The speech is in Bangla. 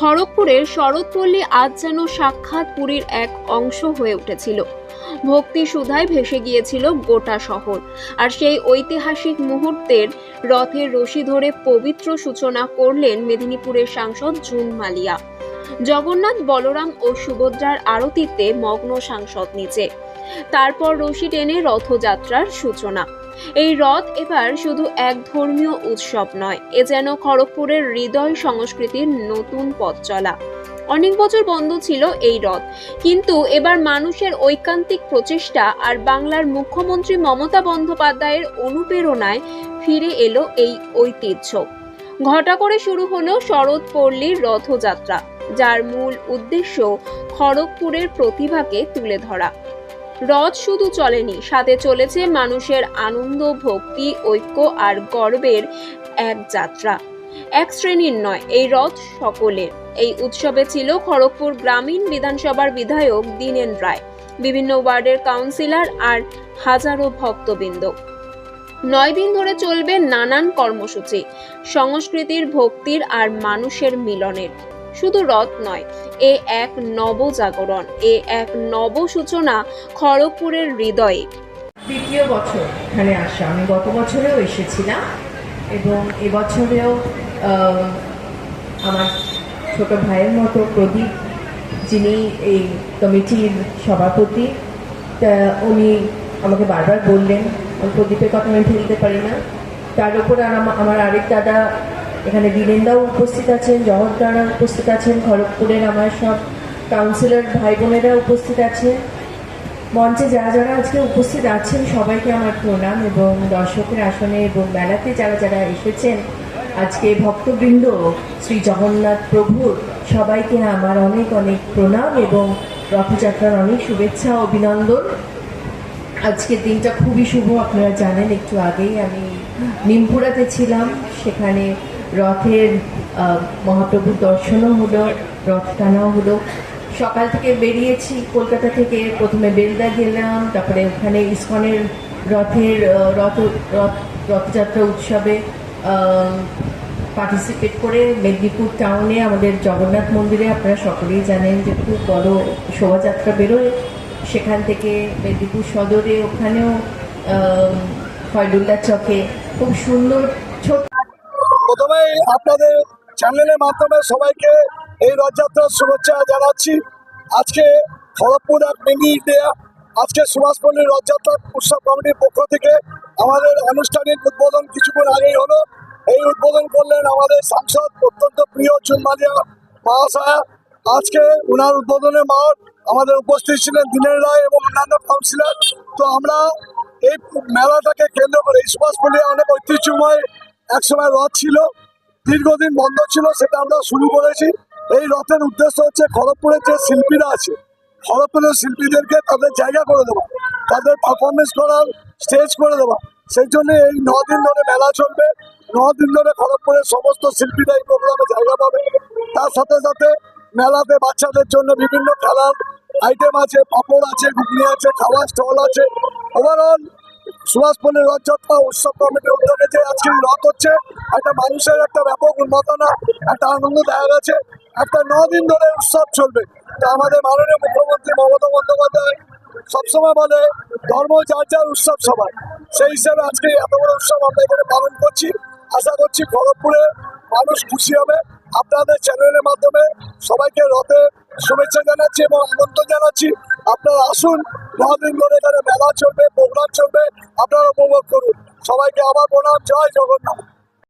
খড়গপুরের শরৎপল্লী আজ যেন সাক্ষাৎ পুরীর এক অংশ হয়ে উঠেছিল। ভক্তি সুধায় ভেসে গিয়েছিল গোটা শহর। আর সেই ঐতিহাসিক মুহূর্তের রথের রশি ধরে পবিত্র সূচনা করলেন মেদিনীপুরের সাংসদ জুন মালিয়া। জগন্নাথ, বলরাম ও সুভদ্রার আরতিতে মগ্ন সাংসদ নিচে। তারপর রশি টেনে রথযাত্রার সূচনা। এই রথ এবার শুধু এক ধর্মীয় উৎসব নয়, এ যেন খড়গপুরের হৃদয় সংস্কৃতির নতুন পথ চলা। অনেক বছর বন্ধ ছিল এই রথ, কিন্তু এবার মানুষের ঐকান্তিক প্রচেষ্টা আর বাংলার মুখ্যমন্ত্রী মমতা বন্দ্যোপাধ্যায়ের অনুপ্রেরণায় ফিরে এলো এই ঐতিহ্য। ঘটা করে শুরু হলো শরৎ পল্লীর রথযাত্রা, যার মূল উদ্দেশ্য খড়গপুরের প্রতিভাকে তুলে ধরা। রথ শুধু চলেনি, সাথে চলেছে মানুষের আনন্দ, ভক্তি, ঐক্য আর গর্বের এক যাত্রা। এক শ্রেণির নয়, এই রথ সকলের। এই উৎসবে ছিল খড়গপুর গ্রামীণ বিধানসভার বিধায়ক দীনেন রায়, বিভিন্ন ওয়ার্ডের কাউন্সিলর আর হাজারো ভক্তবৃন্দ। নয় দিন ধরে চলবে নানান কর্মসূচি, সংস্কৃতির, ভক্তির আর মানুষের মিলনের। শুধু রথ নয়, এ এক নবজাগরণ এ এক নব সূচনা খড়গপুরের হৃদয়ে। দ্বিতীয় বছর এখানে আসা, আমি গত বছরেও এসেছিলাম এবং এবছরেও আমার ছোট ভাইয়ের মতো প্রদীপ, যিনি এই কমিটির সভাপতি, তা উনি আমাকে বারবার বললেন প্রদীপের কথা আমি ফেলতে পারি না। তার উপর আর আমা- আমার আরেক দাদা এখানে বীরেন্দাও উপস্থিত আছেন জগৎদারা উপস্থিত আছেন, খড়গপুরের আমার সব কাউন্সিলর ভাই বোনেরা উপস্থিত আছেন। মঞ্চে যারা যারা আজকে উপস্থিত আছেন, সবাইকে আমার প্রণাম এবং দর্শকের আসনে এবং মেলাতে যারা যারা এসেছেন, আজকে ভক্তবৃন্দ, শ্রী জগন্নাথ প্রভুর সবাইকে আমার অনেক অনেক প্রণাম এবং রথযাত্রার অনেক শুভেচ্ছা অভিনন্দন। আজকের দিনটা খুবই শুভ, আপনারা জানেন, একটু আগেই আমি নিমপুরাতে ছিলাম, সেখানে রথের মহাপ্রভুর দর্শনও হলো রথ টানাও হলো। সকাল থেকে বেরিয়েছি কলকাতা থেকে প্রথমে বেলদা গেলাম তারপরে ওখানে ইস্কনের রথের রথ রথ রথযাত্রা উৎসবে পার্টিসিপেট করে মেদিনীপুর টাউনে আমাদের জগন্নাথ মন্দিরে আপনারা সকলেই জানেন যে খুব বড় শোভাযাত্রা বেরোয়। সেখান থেকে মেদিনীপুর সদরে ওখানেও আহ, ফয়দুল্লাহ চকে। খুব সুন্দর প্রথমেই আপনাদের চ্যানেলের মাধ্যমে সবাইকে এই রথযাত্রার শুভেচ্ছা জানাচ্ছি। আজকে খড়গপুর এক মিনি ইন্ডিয়া আজকে সুভাষপল্লী রথযাত্রা উৎসব কমিটির পক্ষ থেকে আমাদের আনুষ্ঠানিক উদ্বোধন কিছুক্ষণ আগেই হলো। এই উদ্বোধন করলেন আমাদের সাংসদ অত্যন্ত প্রিয় চুনমালিয়া মহাশয়া। আজকে উনার উদ্বোধনের মাঠ আমাদের উপস্থিত ছিলেন দিনের রায় এবং অন্যান্য কাউন্সিলর। তো আমরা এই মেলাটাকে কেন্দ্র করে সুভাষপল্লী অনেক ঐতিহ্যময় একসময় রথ ছিল, দীর্ঘদিন বন্ধ ছিল, সেটা আমরা শুরু করেছি। এই রথের উদ্দেশ্য হচ্ছে খড়গপুরের যে শিল্পীরা আছে, খড়গপুরের শিল্পীদেরকে তাদের জায়গা করে দেওয়া, তাদের পারফরমেন্স করার স্টেজ করে দেওয়া। সেই জন্য এই দিন ধরে মেলা চলবে। দিন ধরে খড়গপুরের সমস্ত শিল্পীরা এই প্রোগ্রামে জায়গা পাবে। তার সাথে সাথে মেলাতে বাচ্চাদের জন্য বিভিন্ন খেলার আইটেম আছে, পাপড় আছে, ঘুগনি আছে খাওয়ার স্টল আছে। ওভারঅল সুভাষপল্লী রথযাত্রা উৎসব কমিটির উদ্যোগে যে আজকে রথ হচ্ছে, একটা মানুষের একটা ব্যাপক উন্মতনা একটা আনন্দ দেখা গেছে একটা দিন ধরে উৎসব চলবে। তা আমাদের মাননীয় মুখ্যমন্ত্রী মমতা বন্দ্যোপাধ্যায় সবসময় বলে, ধর্ম যার যার উৎসব সবাই সেই হিসাবে আজকে এত বড় উৎসব আমরা এখানে পালন করছি। আশা করছি খড়গপুরে মানুষ খুশি হবে। আপনাদের চ্যানেলের মাধ্যমে সবাইকে রথে শুভেচ্ছা জানাচ্ছি এবং আনন্দ জানাচ্ছি। আপনারা আসুন নদিন ধরে এখানে মেলা চলবে, প্রোগ্রাম চলবে, আপনারা উপভোগ করুন। সবাইকে আবার প্রণাম, জয় জগন্নাথ।